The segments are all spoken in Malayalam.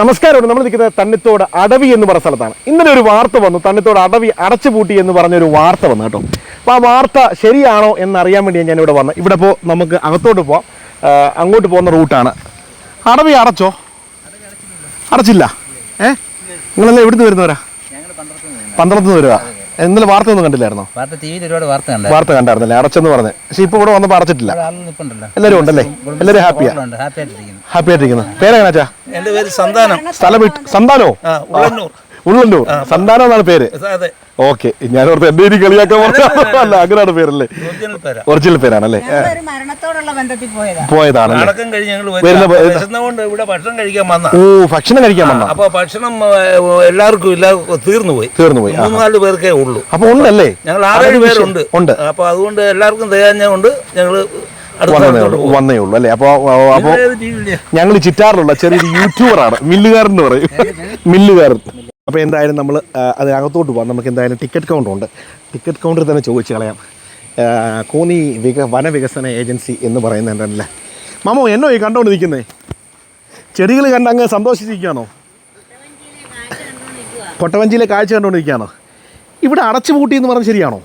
നമസ്കാരം നമ്മൾ നിൽക്കുന്നത് തണ്ണിത്തോട് അടവി എന്ന് പറഞ്ഞ സ്ഥലത്താണ്. ഇന്നലെ ഒരു വാർത്ത വന്നു. തണ്ണിത്തോട് അടവി അടച്ചുപൂട്ടി എന്ന് പറഞ്ഞൊരു വാർത്ത വന്നു കേട്ടോ. അപ്പോൾ ആ വാർത്ത ശരിയാണോ എന്നറിയാൻ വേണ്ടി ഞാൻ ഇവിടെ വന്നു ഇവിടെ ഇപ്പോൾ നമുക്ക് അകത്തോട്ട് പോവാം. അങ്ങോട്ട് പോകുന്ന റൂട്ടാണ്. അടവി അടച്ചോ? അടച്ചില്ല. ഏ? നിങ്ങളെല്ലാം എവിടുന്ന് വരുന്നവരാ? പന്ത്രണ്ട് വരുക ഇന്നലെ വാർത്ത ഒന്നും കണ്ടില്ലായിരുന്നോ? വാർത്ത ടി വിയിൽ ഒരുപാട് വാർത്ത കണ്ടു വാർത്ത കണ്ടായിരുന്നല്ലേ? അടച്ചെന്ന് പറഞ്ഞ്. പക്ഷെ ഇപ്പോൾ ഇവിടെ വന്നപ്പോൾ അടച്ചിട്ടില്ല എല്ലാവരും ഉണ്ടല്ലേ? എല്ലാവരും ഹാപ്പിയാ? ഉണ്ട് ഹാപ്പി ആയിട്ടിരിക്കുന്നു പേരെങ്ങനാച്ചാ എന്റെ പേര് സന്താനം. സ്ഥലം സന്താനോ? ഉള്ളൂർ സന്താനം എന്നാണ് പേര്. അതെ. ഓക്കെ ഞാൻ ഓർത്ത് എന്റെ ഇനി കളിയാക്കാൻ പറഞ്ഞല്ല അങ്ങനെയാണ് പേരല്ലേ? ഒറിജിനൽ പേരാ. ഒറിജിനൽ പേരാണല്ലേ? ഒരു മരണത്തോടുള്ള ബന്ധത്തിൽ പോയതാ. പോയതാണല്ലേ? അടക്കം കഴിഞ്ഞ് ഞങ്ങൾ വരുന്ന പ- ഇവിടെ ഭക്ഷണം കഴിക്കാൻ വന്ന. ഓ ഭക്ഷണം കഴിക്കാൻ വന്ന. അപ്പൊ ഭക്ഷണം എല്ലാവർക്കും ഇല്ല തീർന്നു പോയി. തീർന്നു പോയി. നാല് പേർക്കേ ഉള്ളൂ. അപ്പൊ ഉണ്ടല്ലേ? ഞങ്ങൾ ആറേഴ് പേരുണ്ട്. ഉണ്ട്. അപ്പൊ അതുകൊണ്ട് എല്ലാവർക്കും തികഞ്ഞുകൊണ്ട് ഞങ്ങൾ അടുത്ത വന്നേ ഉള്ളൂ അല്ലേ? അപ്പോ അപ്പോ? ഞങ്ങൾ ചിറ്റാറിലുള്ള ചെറിയൊരു യൂട്യൂബറാണ് മില്ലുകാരൻ എന്ന് പറയും. മില്ലുകാരൻ. അപ്പോൾ എന്തായാലും നമ്മൾ അതിനകത്തോട്ട് പോകാം നമുക്ക് എന്തായാലും ടിക്കറ്റ് കൗണ്ടറുണ്ട് ടിക്കറ്റ് കൗണ്ടറിൽ തന്നെ ചോദിച്ചു കളയാം. കോന്നി വിക വനവികസന ഏജൻസി എന്ന് പറയുന്നുണ്ട് അല്ലേ മാമോ എന്നോ ഈ കണ്ടോണ്ട് നിൽക്കുന്നേ ചെടികൾ കണ്ട് അങ്ങ് സന്തോഷിച്ചിരിക്കുകയാണോ? കൊട്ടവഞ്ചിയിലെ കാഴ്ച കണ്ടുകൊണ്ടിരിക്കുകയാണോ ഇവിടെ അടച്ചു പൂട്ടി എന്ന് പറഞ്ഞാൽ ശരിയാണോ?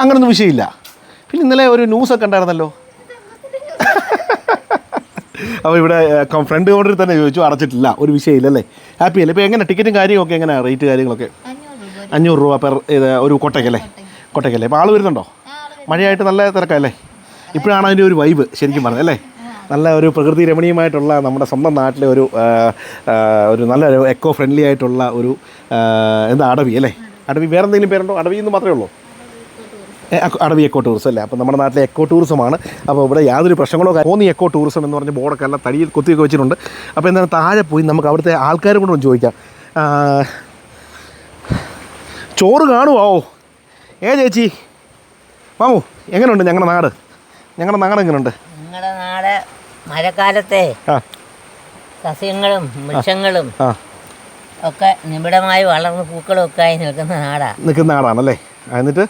അങ്ങനൊന്നും വിഷയമില്ല. പിന്നെ ഇന്നലെ ഒരു ന്യൂസൊക്കെ ഉണ്ടായിരുന്നല്ലോ. അപ്പോൾ ഇവിടെ ഫ്രണ്ട് കൗണ്ടറിൽ തന്നെ ചോദിച്ചു അടച്ചിട്ടില്ല ഒരു വിഷയമില്ല അല്ലേ ഹാപ്പി അല്ലേ? ഇപ്പോൾ എങ്ങനെ? ടിക്കറ്റും കാര്യമൊക്കെ എങ്ങനെയാണ് റേറ്റ് കാര്യങ്ങളൊക്കെ? അഞ്ഞൂറ് രൂപ പെർ ഇത് ഒരു കൊട്ടയ്ക്കല്ലേ കൊട്ടയ്ക്കല്ലേ ഇപ്പോൾ ആൾ വരുന്നുണ്ടോ? മഴയായിട്ട് നല്ല തിരക്കല്ലേ ഇപ്പോഴാണ് അതിന്റെ ഒരു വൈബ് ശരിക്കും പറഞ്ഞത് അല്ലേ? നല്ല ഒരു പ്രകൃതി രമണീയമായിട്ടുള്ള നമ്മുടെ സ്വന്തം നാട്ടിലെ ഒരു ഒരു നല്ല എക്കോ ഫ്രണ്ട്ലി ആയിട്ടുള്ള ഒരു എന്താ അടവി അല്ലേ? അടവി വേറെ എന്തെങ്കിലും പേരുണ്ടോ? അടവി എന്ന് മാത്രമേ ഉള്ളൂ. അടവി എക്കോ ടൂറിസം അല്ലേ? അപ്പോൾ നമ്മുടെ നാട്ടിലെ എക്കോ ടൂറിസമാണ് അപ്പോൾ ഇവിടെ യാതൊരു പ്രശ്നങ്ങളോ തോന്നി എക്കോ ടൂറിസം എന്ന് പറഞ്ഞ ബോർഡൊക്കെ എല്ലാം തടിയിൽ കൊത്തിയൊക്കെ വെച്ചിട്ടുണ്ട്. അപ്പോൾ എന്താണ് താഴെ പോയി നമുക്ക് അവിടുത്തെ ആൾക്കാരെ കൊണ്ട് ഒന്ന് ചോദിക്കാം. ചോറ് കാണുമോ ഏ ചേച്ചി. മാമു എങ്ങനെയുണ്ട് ഞങ്ങളുടെ നാട്? ഞങ്ങളുടെ നാട് എങ്ങനെയുണ്ട് ഞങ്ങളുടെ നാട് മഴക്കാലത്തെ സസ്യങ്ങളും വൃക്ഷങ്ങളും ഒക്കെ നിബിഡമായി വളർന്ന് പൂക്കളും ഒക്കെ ആയി നിൽക്കുന്ന നാടാ. നിൽക്കുന്ന നാടാണല്ലേ? എന്നിട്ട്?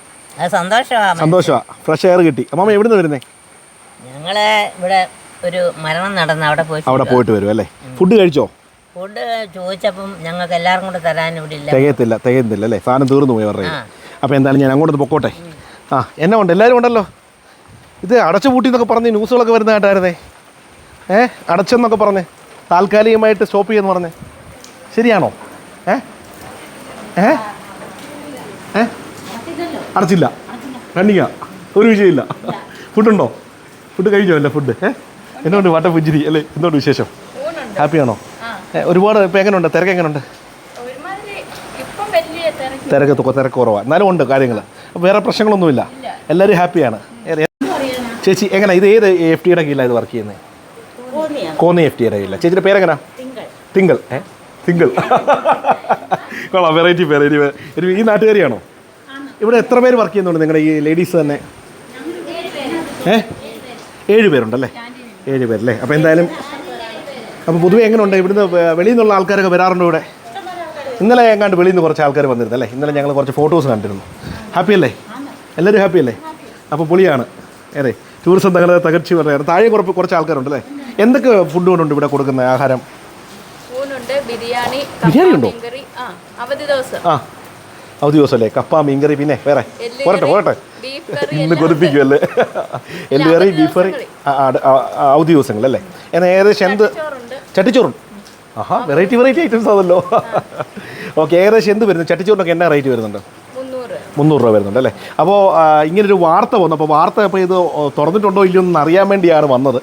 സന്തോഷമാണ് ഫ്രഷ് എയർ കിട്ടി. അമ്മ എവിടെ നിന്ന് വരുന്നേ? ഞങ്ങൾ ഇവിടെ ഒരു മരണം നടന്ന് അവിടെ പോയി അവിടെ പോയിട്ട് വരും അല്ലേ? ഫുഡ് കഴിച്ചോ? ഫുഡ് ചോദിച്ചപ്പം ഞങ്ങൾക്ക് എല്ലാവർക്കും കൂടെ തരാൻ ഇവിടെ ഇല്ല. തികയത്തില്ല തികയുന്നില്ല അല്ലേ? സാധനം തീർന്നു പോയി അവരുടെ അപ്പോൾ എന്തായാലും ഞാൻ അങ്ങോട്ട് പൊക്കോട്ടെ. ആ എന്നെ ഉണ്ട് എല്ലാവരും ഉണ്ടല്ലോ. ഇത് അടച്ചു പൂട്ടി എന്നൊക്കെ പറഞ്ഞ് ന്യൂസുകളൊക്കെ വരുന്ന കേട്ടായിരുന്നേ. ഏ അടച്ചെന്നൊക്കെ പറഞ്ഞ്. താൽക്കാലികമായിട്ട് സ്റ്റോപ്പ് ചെയ്യുമെന്ന് പറഞ്ഞ്. ശരിയാണോ? ഏ? ഏ? ഏ? അടച്ചില്ല. റണ്ണിങ്ങാ ഒരു വിഷയമില്ല. ഫുഡുണ്ടോ? ഫുഡ് കഴിഞ്ഞോ അല്ലേ ഫുഡ്? ഏ? എന്തുകൊണ്ട് വട്ട പുഞ്ചിരി? അല്ലേ എന്തുകൊണ്ട് വിശേഷം? ഹാപ്പിയാണോ? ഒരുപാട് ഇപ്പം എങ്ങനെയുണ്ട് തിരക്ക്. എങ്ങനെയുണ്ട് തിരക്ക് തിരക്ക് കുറവാണ് എന്നാലും ഉണ്ട് കാര്യങ്ങൾ വേറെ പ്രശ്നങ്ങളൊന്നുമില്ല. എല്ലാവരും ഹാപ്പിയാണ്. ചേച്ചി എങ്ങനെ? ഇത് ഏത് എഫ് ടിയുടെ കീഴിലാണ് ഇത് വർക്ക് ചെയ്യുന്നത് കോന്നി എഫ് ടിയുടെ കീഴിലാണ് ചേച്ചിയുടെ പേരെങ്ങനാ? തിങ്കൾ. ഏ? തിങ്കൾ. കൊള്ളാം. വെറൈറ്റി പേര് ഈ നാട്ടുകാരിയാണോ? ഇവിടെ എത്ര പേര് വർക്ക് ചെയ്യുന്നുണ്ട് നിങ്ങളുടെ ഈ ലേഡീസ് തന്നെ? ഏ? ഏഴ് പേരുണ്ടല്ലേ? ഏഴ് പേരല്ലേ? അപ്പോൾ എന്തായാലും അപ്പോൾ പൊതുവെ എങ്ങനെയുണ്ട് ഇവിടുന്ന് വെളിയിൽ നിന്നുള്ള ആൾക്കാരൊക്കെ വരാറുണ്ട് ഇവിടെ? ഇന്നലെ എങ്ങാണ്ട് വെളിയിൽ നിന്ന് കുറച്ച് ആൾക്കാർ വന്നിരുന്നു അല്ലേ ഇന്നലെ ഞങ്ങൾ കുറച്ച് ഫോട്ടോസ് കണ്ടിരുന്നു. ഹാപ്പി അല്ലേ? എല്ലാവരും ഹാപ്പി അല്ലേ? അപ്പോൾ പൊളിയാണ്. അതെ ടൂറിസം തങ്ങളുടെ തകർച്ച പറയാറ് താഴെ കുറച്ച് കുറച്ച് ആൾക്കാരുണ്ടല്ലേ? എന്തൊക്കെ ഫുഡ് കൊണ്ടുണ്ട് ഇവിടെ കൊടുക്കുന്ന ആഹാരം? ബിരിയാണി ബിരിയാണി ഉണ്ടോ? അവധി ദിവസം. ആ. അവധി ദിവസമല്ലേ? കപ്പ മീൻകറി പിന്നെ വേറെ. പോരട്ടെ പോരട്ടെ. ഇന്ന് കൊതിപ്പിക്കുമല്ലേ എല്ലുകറി ബീഫ് കറി അവധി ദിവസങ്ങളല്ലേ? എന്നാൽ ഏകദേശം എന്ത് ചട്ടിച്ചോറുണ്ട്. ചട്ടിച്ചോറും? ആഹാ വെറൈറ്റി വെറൈറ്റി ഐറ്റംസ് ആണല്ലോ. ഓക്കെ ഏകദേശം എന്ത് വരുന്നു? ചട്ടിച്ചോറിനൊക്കെ എന്നാ റേറ്റ് വരുന്നുണ്ട്? മുന്നൂറ് രൂപ വരുന്നുണ്ട് അല്ലേ? അപ്പോൾ ഇങ്ങനൊരു വാർത്ത വന്നു. അപ്പോൾ വാർത്ത അപ്പോൾ ഇത് തുറന്നിട്ടുണ്ടോ ഇല്ലയോ എന്ന് അറിയാൻ വേണ്ടിയാണ് വന്നത്.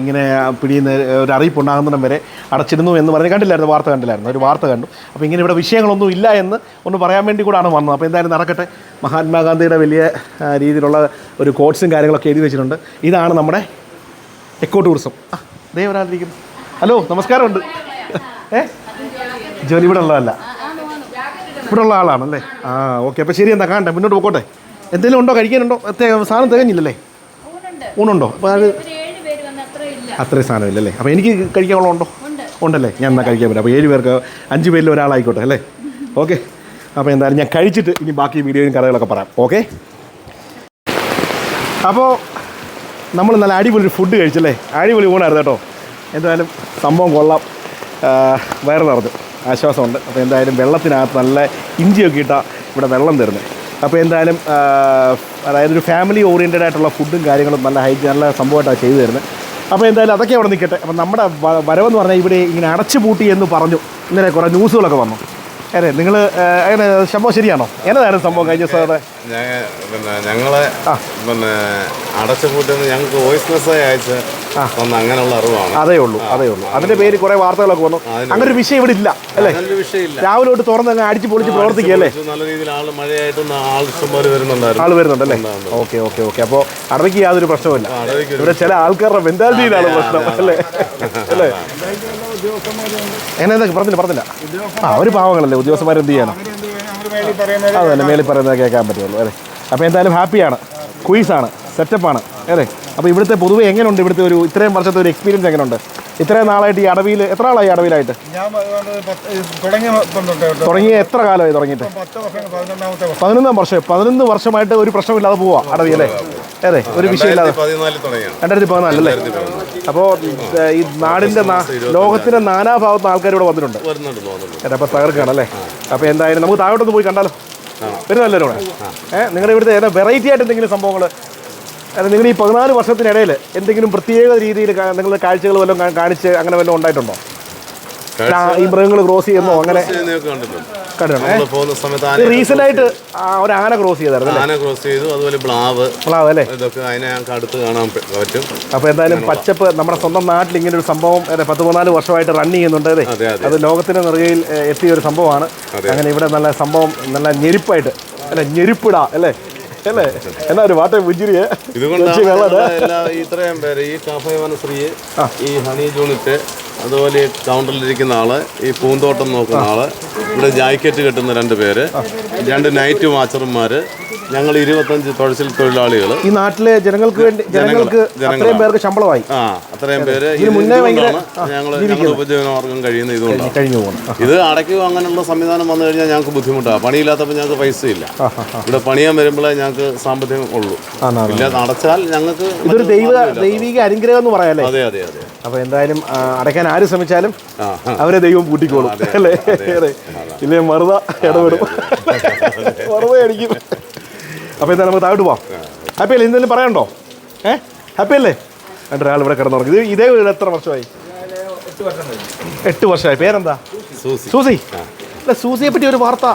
ഇങ്ങനെ പിടിയുന്ന ഒരു അറിയിപ്പ് ഉണ്ടാകുന്നിടം വരെ അടച്ചിരുന്നു എന്ന് പറഞ്ഞ് കണ്ടില്ലായിരുന്നു വാർത്ത കണ്ടില്ലായിരുന്നു. ഒരു വാർത്ത കണ്ടു. അപ്പോൾ ഇങ്ങനെ ഇവിടെ വിഷയങ്ങളൊന്നും ഇല്ല എന്ന് ഒന്ന് പറയാൻ വേണ്ടി കൂടാണ് വന്നത്. അപ്പോൾ എന്തായാലും നടക്കട്ടെ. മഹാത്മാഗാന്ധിയുടെ വലിയ രീതിയിലുള്ള ഒരു കോട്ട്സും കാര്യങ്ങളൊക്കെ എഴുതി വെച്ചിട്ടുണ്ട്. ഇതാണ് നമ്മുടെ എക്കോ ടൂറിസം ആ ദേ ഹലോ നമസ്കാരമുണ്ട്. ഏ? ജോലി ഇവിടെ ഉള്ളതല്ല. ഇവിടെ ഉള്ള ആളാണല്ലേ? ആ ഓക്കെ അപ്പോൾ ശരി എന്താ കാണട്ടെ മുന്നോട്ട് പോക്കോട്ടെ. എന്തെങ്കിലും ഉണ്ടോ? കഴിക്കാനുണ്ടോ? സാധനം തികഞ്ഞില്ലല്ലേ? ഊണുണ്ടോ. അപ്പോൾ അത് അത്രയും സാധനം ഇല്ലല്ലേ? അപ്പോൾ എനിക്ക് കഴിക്കാനുള്ള ഉണ്ടോ? ഉണ്ടല്ലേ? ഞാൻ എന്നാൽ കഴിക്കാൻ പറ്റും. അപ്പോൾ ഏഴ് പേർക്ക് അഞ്ച് പേരിൽ ഒരാളായിക്കോട്ടെ അല്ലേ? ഓക്കെ അപ്പോൾ എന്തായാലും ഞാൻ കഴിച്ചിട്ട് ഇനി ബാക്കി വീഡിയോയും കഥകളൊക്കെ പറയാം. ഓക്കെ അപ്പോൾ നമ്മൾ നല്ല അടിപൊളി ഫുഡ് കഴിച്ചല്ലേ? അടിപൊളി ഊണായിരുന്നു കേട്ടോ. എന്തായാലും സംഭവം കൊള്ളാം. വയറ് നിറഞ്ഞു. ആശ്വാസമുണ്ട്. അപ്പോൾ എന്തായാലും വെള്ളത്തിനകത്ത് നല്ല ഇഞ്ചിയൊക്കെ ഇട്ട ഇവിടെ വെള്ളം തരുന്നത് അപ്പോൾ എന്തായാലും അതായത് ഒരു ഫാമിലി ഓറിയന്റഡ് ആയിട്ടുള്ള ഫുഡും കാര്യങ്ങളും നല്ല ഹൈജീൻ നല്ല സംഭവമായിട്ടാണ് ചെയ്തു തരുന്നത്. അപ്പോൾ എന്തായാലും അതൊക്കെ അവിടെ നിൽക്കട്ടെ. അപ്പം നമ്മുടെ വരവെന്ന് പറഞ്ഞാൽ ഇവിടെ ഇങ്ങനെ അടച്ചു പൂട്ടി എന്ന് പറഞ്ഞു. ഇന്നലെ കുറേ ന്യൂസുകളൊക്കെ വന്നു. അതെ നിങ്ങൾ അങ്ങനെ സംഭവം ശരിയാണോ? എന്നതായിരുന്നു സംഭവം കഴിഞ്ഞ സാറേ പിന്നെ ഞങ്ങളെ പിന്നെ അടച്ചു കൂട്ടുന്ന ഞങ്ങൾക്ക് വോയിസ് മെസ്സേജ് അയച്ച് അങ്ങനെയുള്ള അറിവാണ്. അതേ ഉള്ളൂ അതേ ഉള്ളൂ. അതിന്റെ പേര് കുറെ വാർത്തകളൊക്കെ വന്നു. അങ്ങനെ ഒരു വിഷയം ഇവിടെ ഇല്ല അല്ലേ? രാവിലെ തൊട്ട് തുറന്ന് അങ്ങ് അടിച്ച് പൊളിച്ച് പ്രവർത്തിക്കുകയല്ലേ നല്ല രീതിയിൽ ആൾ മഴയായിട്ട് ആൾ ഇഷ്ടംപോലെ വരുന്നുണ്ടായിരുന്നു. ആൾ വരുന്നുണ്ടല്ലേ ഓക്കെ ഓക്കെ ഓക്കെ. അപ്പോൾ അടവയ്ക്ക് യാതൊരു പ്രശ്നവുമില്ല. ഇല്ല ഇവിടെ ചില ആൾക്കാരുടെ മെന്റാലിറ്റിയിലാണ് പ്രശ്നം അല്ലേ? അല്ലേ? എങ്ങനെ പറഞ്ഞില്ല പറഞ്ഞില്ല. ആ ഒരു പാവങ്ങളല്ലേ? ഉദ്യോഗസ്ഥന്മാർ എന്ത് ചെയ്യാനോ അതല്ലേ മേളിൽ പറയുന്നത് കേൾക്കാൻ പറ്റുള്ളൂ അതെ അപ്പോൾ എന്തായാലും ഹാപ്പിയാണ്. ക്വീസാണ് സെറ്റപ്പാണ് അതെ അപ്പോൾ ഇവിടുത്തെ പൊതുവെ എങ്ങനെയുണ്ട് ഇവിടുത്തെ ഒരു ഇത്രയും വർഷത്തെ ഒരു എക്സ്പീരിയൻസ് എങ്ങനെയുണ്ട്? ഇത്രയും നാളായിട്ട് ഈ അടവിയിൽ എത്ര ആളായി അടവിലായിട്ട്? തുടങ്ങിയ എത്ര കാലമായി തുടങ്ങിയിട്ട്? പതിനൊന്നാം വർഷം പതിനൊന്ന് വർഷമായിട്ട് ഒരു പ്രശ്നമില്ലാതെ പോവാ അടവി അല്ലേ? അതെ ഒരു വിഷയമില്ലാതെ രണ്ടായിരത്തി പതിനാല് അല്ലേ? പതിനാലല്ലേ അപ്പോൾ ഈ നാടിന്റെ ലോകത്തിന്റെ ലോകത്തിന്റെ നാനാഭാഗത്തുനിന്ന് ആൾക്കാർ ഇവിടെ വന്നിട്ടുണ്ട്. വരുന്നുണ്ട് തോന്നുന്നുണ്ട്. തകർക്കാണ് അല്ലേ? അപ്പോൾ എന്തായാലും നമുക്ക് താഴോട്ടൊന്ന് പോയി കണ്ടാലോ? വരുന്നല്ലോ ഏഹ് നിങ്ങളുടെ ഇവിടുത്തെ ഏതാ വെറൈറ്റി ആയിട്ട് എന്തെങ്കിലും സംഭവങ്ങൾ അതായത് നിങ്ങൾ ഈ പതിനാല് വർഷത്തിനിടയിൽ എന്തെങ്കിലും പ്രത്യേക രീതിയിൽ നിങ്ങൾ കാഴ്ചകൾ വല്ലതും കാണിച്ച് അങ്ങനെ വല്ലതും ഉണ്ടായിട്ടുണ്ടോ? ഈ മൃഗങ്ങൾ ക്രോസ് ചെയ്യുന്നോ അങ്ങനെ? കണ്ടിട്ടുണ്ട്. റീസെന്റ് ആയിട്ട് ഒരു ആന ക്രോസ് ചെയ്തായിരുന്നു ആന ക്രോസ് ചെയ്തു അതുപോലെ ബ്ലാവ് ബ്ലാവ് അല്ലേ? ഇതൊക്കെ അതിനെ ഞങ്ങൾക്ക് അടുത്ത് കാണാൻ പറ്റും. അപ്പോൾ എന്തായാലും പച്ചപ്പ് നമ്മുടെ സ്വന്തം നാട്ടിൽ ഇങ്ങനെ ഒരു സംഭവം പത്ത് പതിനാല് വർഷമായിട്ട് റൺ ചെയ്യുന്നുണ്ട് അതെ അതെ. ലോകത്തിന്റെ നിറയിൽ എത്തിയ ഒരു സംഭവമാണ്. അങ്ങനെ ഇവിടെ നല്ല സംഭവം നല്ല ഞെരുപ്പായിട്ട് അല്ലെ ഞെരുപ്പിട അല്ലേ? അല്ലേ? എന്നാ ഒരു വാട്ടെ പുഞ്ചിരിയെ. ഇത്രയും പേര് ഈ കാഫേ വനശ്രീയെ ഈ ഹണി ജൂണിറ്റ് അതുപോലെ ഈ കൗണ്ടറിലിരിക്കുന്ന ആൾ ഈ പൂന്തോട്ടം നോക്കുന്ന ആൾ ഇവിടെ ജാക്കറ്റ് കെട്ടുന്ന രണ്ട് പേര് രണ്ട് നൈറ്റ് വാച്ചർമാര് ഞങ്ങൾ ഇരുപത്തഞ്ച് തൊഴിൽ തൊഴിലാളികൾ ഈ നാട്ടിലെ ജനങ്ങൾക്ക് വേണ്ടി ജനങ്ങൾക്ക് അത്രയും പേർക്ക് ശമ്പളമായി. ആ അത്രയും പേര് ഞങ്ങൾ ഉപജീവനമാർഗം കഴിയുന്ന ഇതുകൊണ്ടാണ്. കഴിഞ്ഞു ഇത് അടയ്ക്കുക അങ്ങനെയുള്ള സംവിധാനം വന്നു കഴിഞ്ഞാൽ ഞങ്ങൾക്ക് ബുദ്ധിമുട്ടാണ്. പണിയില്ലാത്തപ്പോൾ ഞങ്ങൾക്ക് പൈസ ഇല്ല ഇവിടെ പണിയാൻ വരുമ്പോഴേ ഞങ്ങൾക്ക് സാമ്പത്തികം ഉള്ളൂ. ഇല്ലാതെ അടച്ചാൽ ഞങ്ങൾക്ക് ഇതൊരു ദൈവ. ദൈവിക അനുഗ്രഹം എന്ന് പറയാല്ലേ അതെ അതെ അതെ. അപ്പൊ എന്തായാലും അടയ്ക്കാൻ ആര് ശ്രമിച്ചാലും. അവരെ ദൈവം കൂട്ടിക്കോളും. അല്ലേ? ഇല്ലേ മറുത ഇടപെടും. മറുത അടിക്കും. അപ്പൊ എന്തായാലും നമുക്ക് താഴോട്ട് പോവാം. ഹാപ്പി അല്ലേ? എന്തെങ്കിലും പറയണ്ടോ ഏ? ഹാപ്പി അല്ലേ? രണ്ട് ഒരാൾ ഇവിടെ കിടന്നുറങ്ങി. ഇത് ഇതേ വീട് എത്ര വർഷമായി? എട്ട് വർഷമായി. പേരെന്താ? സൂസി. അല്ല സൂസിയെ പറ്റി ഒരു വാർത്ത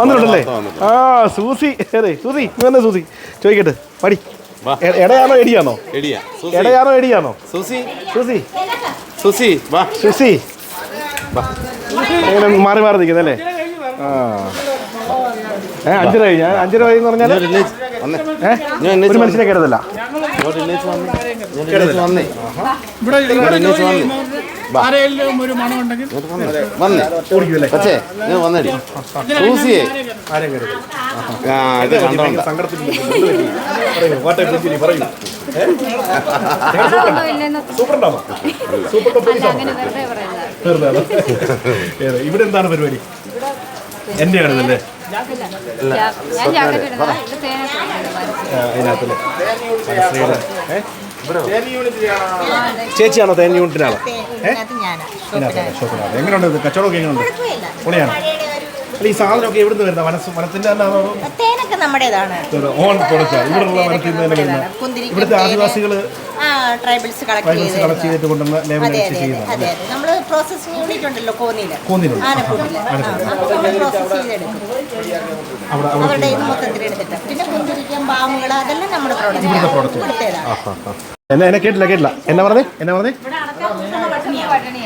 വന്നിട്ടുണ്ടല്ലേ? ആ സൂസി. അതെ സൂസി എന്താ സൂസി. ചോദിക്കട്ടെ പടി. എടയാണോ എടിയാണോ? എടിയാ. എടയാണോ എടിയാണോ? സൂസി. സൂസി. സൂസി വാ. സുസി. ഇങ്ങനെ മാറി മാറി നിൽക്കുന്നല്ലേ? ആ. ഏ അഞ്ചര കഴിഞ്ഞ. അഞ്ചര കഴിഞ്ഞു പറഞ്ഞാൽ ഒരു മനുഷ്യനെ കേട്ടതല്ല സൂപ്പർ? ഇവിടെ എന്താണ് പരിപാടി? അതിനകത്തല്ലേ? ഏ? ചേച്ചിയാണോ തേൻ യൂണിറ്റിനാണോ ഏഹ് ഷോപ്പിനാണ് എങ്ങനെയുണ്ട് കച്ചവടമൊക്കെ എങ്ങനെയുണ്ട്? പൊളിയാണ് അല്ല ഈ സാധനമൊക്കെ എവിടുന്ന് വരുന്ന? മനസ്സ് വനത്തിന്റെ തേനൊക്കെ നമ്മുടേതാണ്. ഓൺ പ്രൊഡക്റ്റ് ഇവിടെയുള്ള വനത്തിൽ നിന്ന് തന്നെ വരുന്ന ഇവിടുത്തെ ആദിവാസികൾ ആ ട്രൈബൽസ് കളക്ട് ചെയ്ത് കളക്ട് ചെയ്തിട്ട് കൊണ്ടുവന്ന ലേബൽ പ്രോസസ്സിംഗ് യൂണിറ്റ് ഉണ്ടല്ലോ നമ്മൾ അവരുടെ ഇത് മൊത്തത്തിൽ എടുത്തിട്ട്. പിന്നെ കുന്തിരിക്കം അതെല്ലാം നമ്മുടെ പ്രോഡക്റ്റ് എന്നെ എന്നെ കേട്ടില്ല കേട്ടില്ല. എന്നാ പറഞ്ഞേ? എന്നാ പറഞ്ഞേ?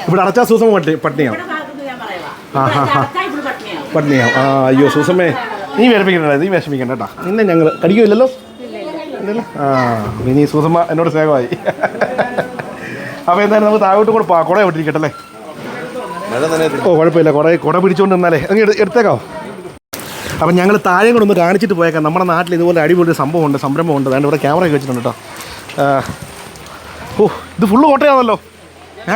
ഇവിടെ അടച്ചാ സൂസം പട്ടിണിയാണ് പട്ടിണിയാവും ആ ഹാ ഹാ പട്ടിണിയാവും. ആ അയ്യോ സൂസമ്മേ നീ വിഷമിക്കണ്ട നീ വിഷമിക്കണ്ട കേട്ടോ. നിന്നെ ഞങ്ങൾ കടിക്കുമില്ലല്ലോ ഇല്ലല്ലോ. ആ ഇനി സൂസമ്മ എന്നോട് സ്നേഹമായി. അപ്പോൾ എന്തായാലും നമുക്ക് താഴോട്ട് കൂടെ കുട വിട്ടിരിക്കട്ടല്ലേ ഓ കുഴപ്പമില്ല. കുറേ കുട പിടിച്ചുകൊണ്ട് നിന്നാലേ. അങ്ങ് എടു- എടുത്തേക്കാവോ അപ്പം ഞങ്ങൾ താഴെ കൂടെ ഒന്ന് കാണിച്ചിട്ട് പോയേക്കാം. നമ്മുടെ നാട്ടിൽ ഇതുപോലെ അടിപൊളി ഒരു സംഭവമുണ്ട് സംരംഭമുണ്ട്. അതുകൊണ്ട് ഇവിടെ ക്യാമറ ഒക്കെ വെച്ചിട്ടുണ്ട് കേട്ടോ. ഓ ഇത് ഫുള്ള് കോട്ടയാണല്ലോ ഏ?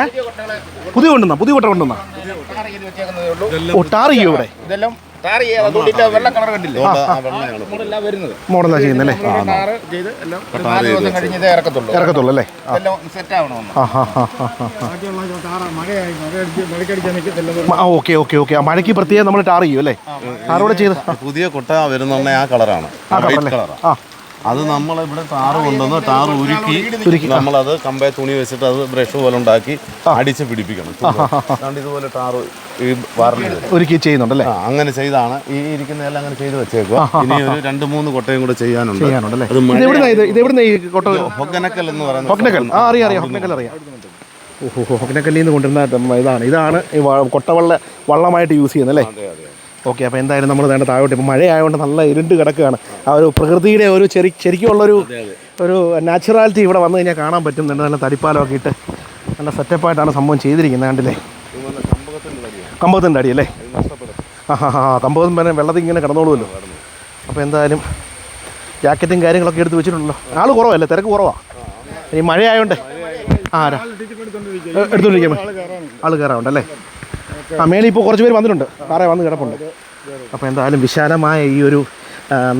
പുതിയ കൊണ്ടുവന്ന പുതിയ കൊട്ട കൊണ്ടുവന്ന? ഓ ടാർ ചെയ്യോ ഇവിടെ? ഇതെല്ലാം ടാർ മോഡലാണ് ചെയ്യുന്നല്ലേ? ടാർ ഇറക്കത്തുള്ളൂ. ഇറക്കത്തുള്ളൂ അല്ലേ? Okay okay okay. മഴയ്ക്ക് പ്രത്യേകം നമ്മൾ ടാർ ചെയ്യും അല്ലേ? ടാറോടെ ചെയ്ത്. പുതിയ കുട്ട വരുന്ന ആ കളറാണ്. ആ വൈറ്റ് കളറല്ലേ കളറാണ് ആ. അത് നമ്മൾ ഇവിടെ ടാറ് കൊണ്ടുവന്ന് ടാറ് ഉരുക്കി നമ്മളത് കമ്പേ തുണി വെച്ചിട്ട് അത് ബ്രഷ് പോലെ ഉണ്ടാക്കി അടിച്ച് പിടിപ്പിക്കണം. അതുകൊണ്ട് ഇതുപോലെ ടാറ് ഈ വാറിൽ ഒരുക്കി ചെയ്യുന്നുണ്ടല്ലേ? അല്ലേ അങ്ങനെ ചെയ്താണ്. ഈ ഇരിക്കുന്നതെല്ലാം അങ്ങനെ ചെയ്ത് വെച്ചേക്കുക ഇനി ഒരു രണ്ട് മൂന്ന് കൊട്ടയും കൂടെ ചെയ്യാനുണ്ട്. ഹൊഗനക്കൽ എന്ന് പറയുന്നത് ഹൊഗ്നക്കൽ അറിയാം അറിയാം ഹൊഗ്നക്കൽ അറിയാം. ഓഹോ ഹൊക്കനക്കല്ലിന്ന് നിന്ന് കൊണ്ടുവരുന്ന ഇതാണ്. ഇതാണ് ഈ കൊട്ടവള്ള വള്ളമായിട്ട് യൂസ് ചെയ്യുന്നല്ലേ ഓക്കെ അപ്പോൾ എന്തായാലും നമ്മൾ വേണ്ട താഴോട്ട് ഇപ്പോൾ മഴയായതുകൊണ്ട് നല്ല ഇരുണ്ട് കിടക്കുകയാണ്. ആ ഒരു പ്രകൃതിയുടെ ഒരു ചെറി ശരിക്കുമുള്ളൊരു ഒരു നാച്ചുറാലിറ്റി ഇവിടെ വന്നു കഴിഞ്ഞാൽ കാണാൻ പറ്റുന്നുണ്ട് നല്ല നല്ല തടിപ്പാലമൊക്കെ ഇട്ട് നല്ല സെറ്റപ്പായിട്ടാണ് സംഭവം ചെയ്തിരിക്കുന്നത് കണ്ടില്ലേ? കമ്പത്തിന്റെ അടി അല്ലേ? ആ ഹാ ഹാ കമ്പകം പിന്നെ വെള്ളത്തിൽ ഇങ്ങനെ കിടന്നോളുമല്ലോ. അപ്പോൾ എന്തായാലും ജാക്കറ്റും കാര്യങ്ങളൊക്കെ എടുത്ത് വെച്ചിട്ടുണ്ടല്ലോ. ആൾ കുറവല്ലേ? തിരക്ക് കുറവാണ് ഈ മഴയായതുകൊണ്ട് ആ ആരാ? എടുത്തോണ്ടിരിക്കാം ആൾ കയറാറുണ്ടല്ലേ ആ മേളിൽ ഇപ്പോൾ കുറച്ച് പേര് വന്നിട്ടുണ്ട്. സാറേ വന്ന് കിടപ്പുണ്ട്. അപ്പോൾ എന്തായാലും വിശാലമായ ഈ ഒരു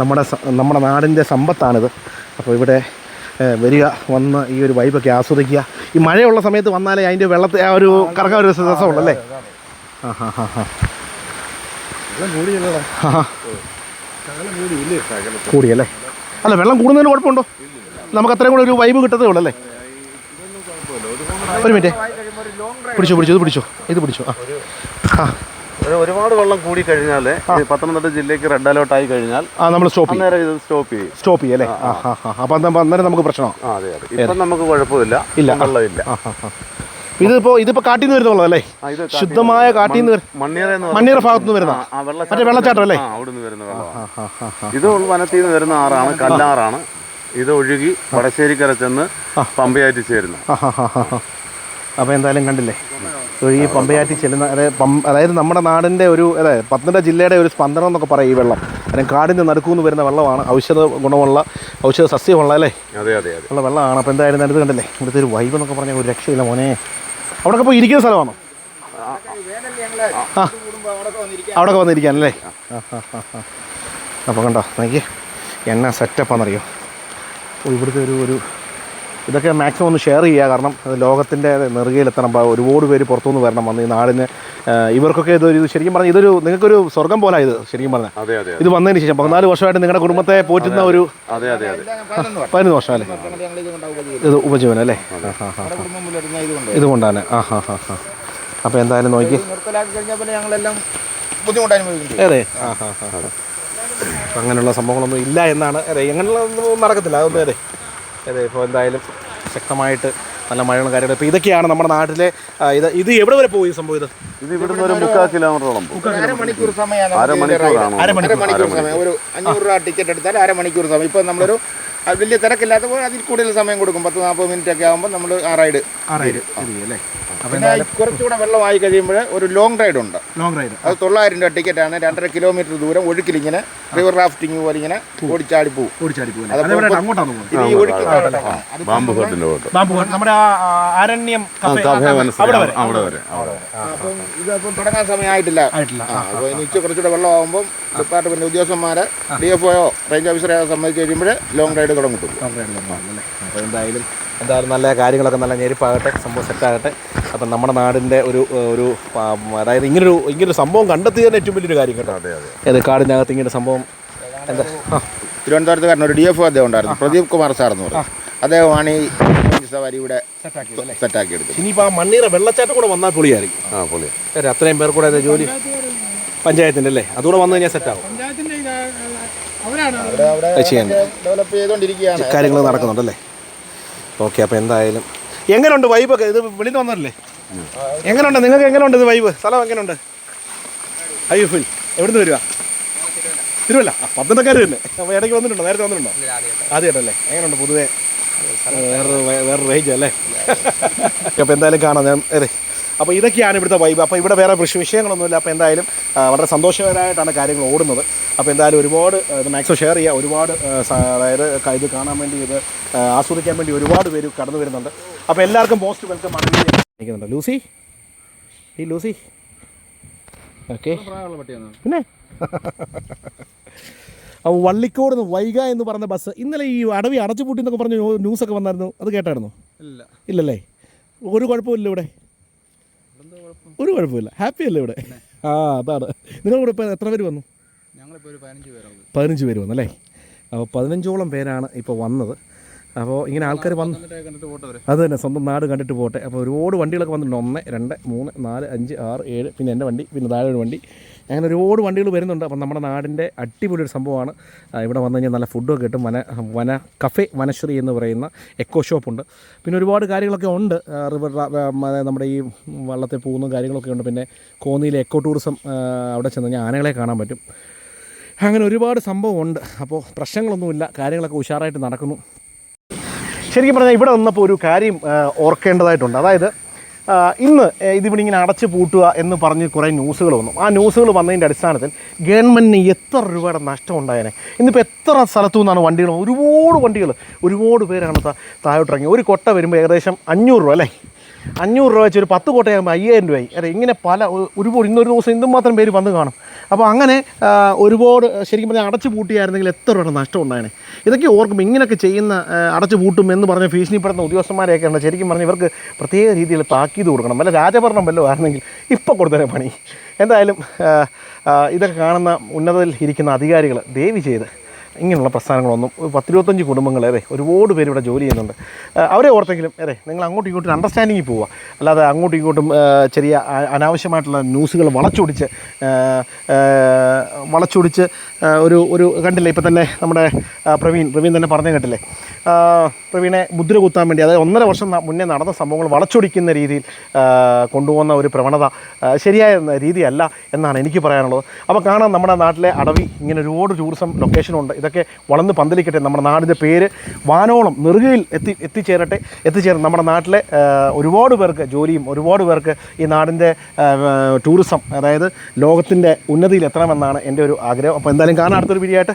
നമ്മുടെ നമ്മുടെ നാടിന്റെ സമ്പത്താണിത്. അപ്പോൾ ഇവിടെ വരിക വന്ന് ഈ ഒരു വൈബൊക്കെ ആസ്വദിക്കുക. ഈ മഴയുള്ള സമയത്ത് വന്നാലേ അതിന്റെ വെള്ളത്തെ ആ ഒരു കറക്കാൻ ഒരു രസമുള്ളല്ലേ ആ ഹാ. ഹാ ഹാ. കൂടിയല്ലേ? അല്ല വെള്ളം കൂടുന്നതിന് കുഴപ്പമുണ്ടോ? നമുക്ക് അത്രയും കൂടെ ഒരു വൈബ് കിട്ടത്തേ ഉള്ളൂ അല്ലേ? ഒരു മിനിറ്റ്. പിടിച്ചോ പിടിച്ചോ ഇത് പിടിച്ചോ ഇത് പിടിച്ചോ. ആ. ആ ഒരു- ഒരുപാട് വെള്ളം കൂടി കഴിഞ്ഞാൽ പത്തനംതിട്ട ജില്ലയ്ക്ക് റെഡ് അലേർട്ട് ആയി കഴിഞ്ഞാൽ ആ നമ്മൾ സ്റ്റോപ്പ് അന്നേരം ഇത് സ്റ്റോപ്പ് ചെയ്യും. സ്റ്റോപ്പ് ചെയ്യും അല്ലേ? അപ്പം അന്നേരം നമുക്ക് പ്രശ്നമാണ് ആ അതെ അതെ. ഇപ്പം നമുക്ക് കുഴപ്പമില്ല. ഇല്ല. ഇല്ല വെള്ളമില്ല ഇതിപ്പോ ഇതിപ്പോ കാട്ടിൽ നിന്ന് ആ, ഇത് ശുദ്ധമായ കാട്ടിൽ നിന്ന് മണ്ണീറ ഭാഗത്തുനിന്ന് മണ്ണീറ ഭാഗത്തു നിന്ന് വരുന്ന മറ്റേ വെള്ളച്ചാട്ടം അല്ലേ? വരുന്ന ഇത് വനത്തിൽ നിന്ന് വരുന്ന ആറാണ്. കല്ലാറാണ്. ഇത് ഒഴുകി വടശ്ശേരിക്കര ചെന്ന് പമ്പയായിട്ട് ചേരുന്നു. അപ്പോൾ എന്തായാലും കണ്ടില്ലേ? ഈ പമ്പയാറ്റി ചെല്ലുന്ന അതായത് അതായത് നമ്മുടെ നാടിന്റെ ഒരു അതായത് പത്തനംതിട്ട ജില്ലയുടെ ഒരു സ്പന്ദനം എന്നൊക്കെ പറയും ഈ വെള്ളം. കാരണം കാടിന്റെ നടുക്കുന്ന് വരുന്ന വെള്ളമാണ്. ഔഷധ ഗുണമുള്ള ഔഷധ സസ്യമുള്ള അല്ലേ? അതെ അതെ ഉള്ള വെള്ളമാണ്. അപ്പോൾ എന്തായാലും ഇത് കണ്ടില്ലേ? ഇവിടുത്തെ ഒരു വൈബ് എന്നൊക്കെ പറഞ്ഞാൽ ഒരു രക്ഷയില്ല മോനെ. അവിടെ പോയി ഇരിക്കുന്ന സ്ഥലമാണോ? ആ അവിടെ വന്നിരിക്കാനല്ലേ ആ ആ ആ ആ. അപ്പോൾ കണ്ടോ എനിക്ക് എണ്ണ സെറ്റപ്പാണെന്നറിയോ അപ്പോൾ ഇവിടുത്തെ ഒരു ഒരു ഇതൊക്കെ മാക്സിമം ഒന്ന് ഷെയർ ചെയ്യുക. കാരണം അത് ലോകത്തിന്റെ നെറുകയിലെത്തണം. അപ്പോൾ ഒരുപാട് പേര് പുറത്തുനിന്ന് വരണം. വന്ന് ഈ നാടിന് ഇവർക്കൊക്കെ ഇതൊരു ഇത് ശരിക്കും പറഞ്ഞാൽ ഇതൊരു നിങ്ങൾക്കൊരു സ്വർഗം പോലെ ഇത് ശരിക്കും പറഞ്ഞാൽ അതെ അതെ ഇത് വന്നതിന് ശേഷം പതിനാല് വർഷമായിട്ട് നിങ്ങളുടെ കുടുംബത്തെ പോറ്റുന്ന ഒരു അതെ അതെ അതെ. പതിനൊന്ന് വർഷം അല്ലേ? ഇത് ഉപജീവനം അല്ലേ? ഇതുകൊണ്ടാണ്. ആ ഹാ ഹാ ഹാ അപ്പോൾ എന്തായാലും നോക്കി. അതെ. ആ ഹാ ഹാ ഹാ അങ്ങനെയുള്ള സംഭവങ്ങളൊന്നും ഇല്ല എന്നാണ്. അതെ അങ്ങനെയുള്ള നടക്കത്തില്ല. അതൊന്നും അതെ. അതെ ഇപ്പോൾ എന്തായാലും ശക്തമായിട്ട് നല്ല മഴയുള്ള കാര്യങ്ങൾ. ഇപ്പോൾ ഇതൊക്കെയാണ് നമ്മുടെ നാട്ടിലെ ഇത് ഇത് എവിടെ വരെ പോയി സംഭവം ഇത്? ഇത് ഇവിടുന്ന് ഒരു മുക്കാൽ കിലോമീറ്ററോളം പോകും. അരമണിക്കൂർ സമയമാണ് അരമണിക്കൂറാണ് അരമണിക്കൂർ സമയം. ഒരു അഞ്ഞൂറ് രൂപ ടിക്കറ്റ് എടുത്താൽ അരമണിക്കൂർ സമയം. ഇപ്പോൾ നമ്മളൊരു വലിയ തിരക്കില്ലാത്തപ്പോൾ അതിൽ കൂടുതൽ സമയം കൊടുക്കും. പത്ത് നാൽപ്പത് മിനിറ്റ് ഒക്കെ ആകുമ്പോൾ നമ്മൾ ആ റൈഡ് അല്ലേ പിന്നെ കുറച്ചുകൂടെ വെള്ളമായി കഴിയുമ്പോൾ ഒരു ലോങ് റൈഡ് ഉണ്ട്. ലോങ് റൈഡ് അത് തൊള്ളായിരം രൂപ ടിക്കറ്റ് ആണ്. രണ്ടര കിലോമീറ്റർ ദൂരം ഒഴുക്കിൽ ഇങ്ങനെ റിവർ റാഫ്റ്റിംഗ് പോലെ ഇങ്ങനെ ഓടിച്ചാടി പോകും ഓടിച്ചാടി പോകും നമ്മുടെ അവിടെ വരെ. അപ്പം ഇതപ്പം തുടങ്ങാൻ സമയമായിട്ടില്ല. ആയിട്ടില്ല. അപ്പോൾ ഇനി ഉച്ച കുറച്ചുകൂടെ വെള്ളമാകുമ്പോൾ ഡിപ്പാർട്ട്മെന്റ് ഉദ്യോഗസ്ഥന്മാരെ ഡി എഫ് ഒയോ റേഞ്ച് ഓഫീസറെ സംബന്ധിച്ച് കഴിയുമ്പോൾ ലോങ് റൈഡ് തുടങ്ങും. ലോങ് റൈഡ് അപ്പോൾ എന്തായാലും എന്തായാലും നല്ല കാര്യങ്ങളൊക്കെ നല്ല ഞെരിപ്പാകട്ടെ സംഭവം സെറ്റാകട്ടെ അപ്പം നമ്മുടെ നാടിന്റെ ഒരു ഒരു അതായത് ഇങ്ങനൊരു ഇങ്ങനൊരു സംഭവം കണ്ടെത്തിയതിന് ഏറ്റവും വലിയൊരു കാര്യം കേട്ടോ. അതെ അതെ. ഏത് കാടിനകത്ത് ഇങ്ങനെ സംഭവം എന്താ? ആ, തിരുവനന്തപുരത്തുകാരൻ ഒരു ഡി എഫ് ഒ അദ്ദേഹം ഉണ്ടായിരുന്നു. പ്രദീപ് കുമാർ സാർ എന്ന് പറഞ്ഞു അദ്ദേഹമാണ് ഈ സവാരി ഇവിടെ സെറ്റാക്കി എടുത്തത് ഇനിയിപ്പോൾ ആ മണ്ണീറ വെള്ളച്ചാട്ടം കൂടെ വന്നാൽ പൊളിയായിരിക്കും. ആ പൊളി അത്രയും പേർ കൂടെ അത് ജോലി പഞ്ചായത്തിന്റെ അല്ലേ? അതുകൂടെ വന്നു കഴിഞ്ഞാൽ സെറ്റാവും അത് ചെയ്യാൻ കാര്യങ്ങൾ നടക്കുന്നുണ്ടല്ലേ ഓക്കെ അപ്പോൾ എന്തായാലും. എങ്ങനെയുണ്ട് വൈബൊക്കെ ഇത് വെളിയിൽ വന്നല്ലേ എങ്ങനെയുണ്ട് നിങ്ങൾക്ക് എങ്ങനെയുണ്ട് ഇത് വൈബ് സ്ഥലം എങ്ങനെയുണ്ട് അയ്യോ ഫീൽ എവിടുന്ന് വരിക? തിരുവല്ല. പന്ത്രണ്ടക്കാർ തന്നെ. അപ്പോൾ ഇടയ്ക്ക് വന്നിട്ടുണ്ടോ? നേരത്തെ വന്നിട്ടുണ്ടോ? ആദ്യമായിട്ടല്ലേ? എങ്ങനെയുണ്ട് പൊതുവേ? വേറൊരു വേറൊരു റേഞ്ച് അല്ലേ? അപ്പോൾ എന്തായാലും കാണാം. ഞാൻ അതെ അപ്പോൾ ഇതൊക്കെയാണ് ഇവിടുത്തെ വൈബ് അപ്പോൾ ഇവിടെ വേറെ വിഷ വിഷയങ്ങളൊന്നുമില്ല. അപ്പോൾ എന്തായാലും വളരെ സന്തോഷകരമായിട്ടാണ് കാര്യങ്ങൾ ഓടുന്നത്. അപ്പോൾ എന്തായാലും ഒരുപാട് ഇത് മാക്സിമം ഷെയർ ചെയ്യുക ഒരുപാട് അതായത് ഇത് കാണാൻ വേണ്ടി ഇത് ആസ്വദിക്കാൻ വേണ്ടി ഒരുപാട് പേര് കടന്നു വരുന്നുണ്ട്. അപ്പോൾ എല്ലാവർക്കും മോസ്റ്റ് വെൽക്കം ആണ്. ലൂസി? ഈ ലൂസി? ഓക്കെ. പിന്നെ? അപ്പോൾ വള്ളിക്കോട് നിന്ന് വൈഗ എന്ന് പറഞ്ഞ ബസ് ഇന്നലെ ഈ അടവി അടച്ചുപൂട്ടി എന്നൊക്കെ പറഞ്ഞ ന്യൂ- ന്യൂസൊക്കെ വന്നായിരുന്നു. അത് കേട്ടായിരുന്നു? ഇല്ല. ഇല്ലല്ലേ? ഒരു കുഴപ്പമില്ല ഇവിടെ. ഒരു കുഴപ്പമില്ല. ഹാപ്പി അല്ലേ ഇവിടെ? ആ അതാണ്. നിങ്ങളുടെ കൂടെ ഇപ്പോൾ എത്ര പേര് വന്നു? പതിനഞ്ച് പേര് വന്നു അല്ലേ? വന്നല്ലേ അപ്പോൾ പതിനഞ്ചോളം പേരാണ് ഇപ്പോൾ വന്നത്. അപ്പോൾ ഇങ്ങനെ ആൾക്കാർ വന്ന് അത് തന്നെ സ്വന്തം നാട് കണ്ടിട്ട് പോട്ടെ. അപ്പോൾ ഒരുപാട് വണ്ടികളൊക്കെ വന്നിട്ടുണ്ട്. ഒന്ന് രണ്ട് മൂന്ന് നാല് അഞ്ച് ആറ് ഏഴ് പിന്നെ എന്റെ വണ്ടി പിന്നെ താഴെ ഒരു വണ്ടി. അങ്ങനെ ഒരുപാട് വണ്ടികൾ വരുന്നുണ്ട്. അപ്പം നമ്മുടെ നാടിന്റെ അടിപൊളി ഒരു സംഭവമാണ് ഇവിടെ വന്നു കഴിഞ്ഞാൽ നല്ല ഫുഡൊക്കെ കിട്ടും. വന വന കഫേ വനശ്രീ എന്ന് പറയുന്ന എക്കോ ഷോപ്പുണ്ട് പിന്നെ ഒരുപാട് കാര്യങ്ങളൊക്കെ ഉണ്ട്. റിവർ നമ്മുടെ ഈ വള്ളത്തെ പോകുന്ന കാര്യങ്ങളൊക്കെ ഉണ്ട്. പിന്നെ കോന്നിയിലെ എക്കോ ടൂറിസം അവിടെ ചെന്ന് കഴിഞ്ഞാൽ ആനകളെ കാണാൻ പറ്റും. അങ്ങനെ ഒരുപാട് സംഭവമുണ്ട് അപ്പോൾ പ്രശ്നങ്ങളൊന്നുമില്ല. കാര്യങ്ങളൊക്കെ ഉഷാറായിട്ട് നടക്കുന്നു. ശരിക്കും പറഞ്ഞാൽ ഇവിടെ വന്നപ്പോൾ ഒരു കാര്യം ഓർക്കേണ്ടതായിട്ടുണ്ട്. അതായത് ഇന്ന് ഇതിവിടെ ഇങ്ങനെ അടച്ചു പൂട്ടുക എന്ന് പറഞ്ഞ് കുറേ ന്യൂസുകൾ വന്നു. ആ ന്യൂസുകൾ വന്നതിന്റെ അടിസ്ഥാനത്തിൽ ഗവൺമെന്റിന് എത്ര രൂപയുടെ നഷ്ടം ഉണ്ടായേനെ? ഇന്നിപ്പോൾ എത്ര സ്ഥലത്തു നിന്നാണ് വണ്ടികൾ? ഒരുപാട് വണ്ടികൾ ഒരുപാട് പേരാണ് താഴോട്ടിറങ്ങി. ഒരു കൊട്ട വരുമ്പോൾ ഏകദേശം അഞ്ഞൂറ് രൂപ അല്ലേ? അഞ്ഞൂറ് രൂപ വെച്ച് ഒരു പത്ത് കോട്ടയാകുമ്പോൾ അയ്യായിരം രൂപയായി. അതെ ഇങ്ങനെ പല ഒരു ഒരുപാട് ഇന്നൊരു ദിവസം ഇന്നും മാത്രം പേര് വന്ന് കാണും. അപ്പോൾ അങ്ങനെ ഒരുപാട് ശരിക്കും പറഞ്ഞാൽ അടച്ചു പൂട്ടിയായിരുന്നെങ്കിൽ എത്ര രൂപ നഷ്ടം ഉണ്ടായേനെ. ഇതൊക്കെ ഓർക്കും ഇങ്ങനെയൊക്കെ ചെയ്യുന്ന അടച്ചു പൂട്ടും എന്ന് പറഞ്ഞ് ഭീഷണിപ്പെടുന്ന ഉദ്യോഗസ്ഥന്മാരെയൊക്കെ ഉണ്ട്. ശരിക്കും പറഞ്ഞാൽ ഇവർക്ക് പ്രത്യേക രീതിയിൽ താക്കീത് കൊടുക്കണം. വല്ല രാജഭരണം വല്ലതും ആയിരുന്നെങ്കിൽ ഇപ്പോൾ കൊടുത്തേ പണി. എന്തായാലും ഇതൊക്കെ കാണുന്ന ഉന്നതയിൽ ഇരിക്കുന്ന അധികാരികൾ ദയവ് ചെയ്ത് ഇങ്ങനെയുള്ള പ്രസ്ഥാനങ്ങളൊന്നും ഒരു പത്തിരുപത്തഞ്ച് കുടുംബങ്ങൾ അതെ ഒരുപാട് പേര് ഇവിടെ ജോലി ചെയ്യുന്നുണ്ട്. അവരെ ഓർത്തെങ്കിലും അതെ നിങ്ങൾ അങ്ങോട്ടും ഇങ്ങോട്ടും അണ്ടർസ്റ്റാൻഡിങ്ങിൽ പോവുക. അല്ലാതെ അങ്ങോട്ടും ഇങ്ങോട്ടും ചെറിയ അനാവശ്യമായിട്ടുള്ള ന്യൂസുകൾ വളച്ചൊടിച്ച് വളച്ചൊടിച്ച് ഒരു ഒരു കണ്ടില്ലേ ഇപ്പം തന്നെ നമ്മുടെ പ്രവീൺ പ്രവീൺ തന്നെ പറഞ്ഞു കേട്ടില്ലേ? പ്രവീണെ മുദ്ര കുത്താൻ വേണ്ടി അതായത് ഒന്നര വർഷം മുന്നേ നടന്ന സംഭവങ്ങൾ വളച്ചൊടിക്കുന്ന രീതിയിൽ കൊണ്ടുപോകുന്ന ഒരു പ്രവണത ശരിയായ രീതിയല്ല എന്നാണ് എനിക്ക് പറയാനുള്ളത്. അപ്പോൾ കാണാം നമ്മുടെ നാട്ടിലെ അടവി ഇങ്ങനെ ഒരുപാട് ടൂറിസം ലൊക്കേഷനുണ്ട് ഇതൊക്കെ വളർന്ന് പന്തലിക്കട്ടെ നമ്മുടെ നാടിന്റെ പേര് വാനോളം നെറുകയിൽ എത്തി എത്തിച്ചേരട്ടെ എത്തിച്ചേരും നമ്മുടെ നാട്ടിലെ ഒരുപാട് പേർക്ക് ജോലിയും ഒരുപാട് പേർക്ക് ഈ നാടിന്റെ ടൂറിസം അതായത് ലോകത്തിന്റെ ഉന്നതിയിൽ എത്തണമെന്നാണ് എന്റെ ഒരു ആഗ്രഹം. അപ്പോൾ എന്തായാലും കാണാൻ അടുത്തൊരു വീഡിയോ ആയിട്ട്.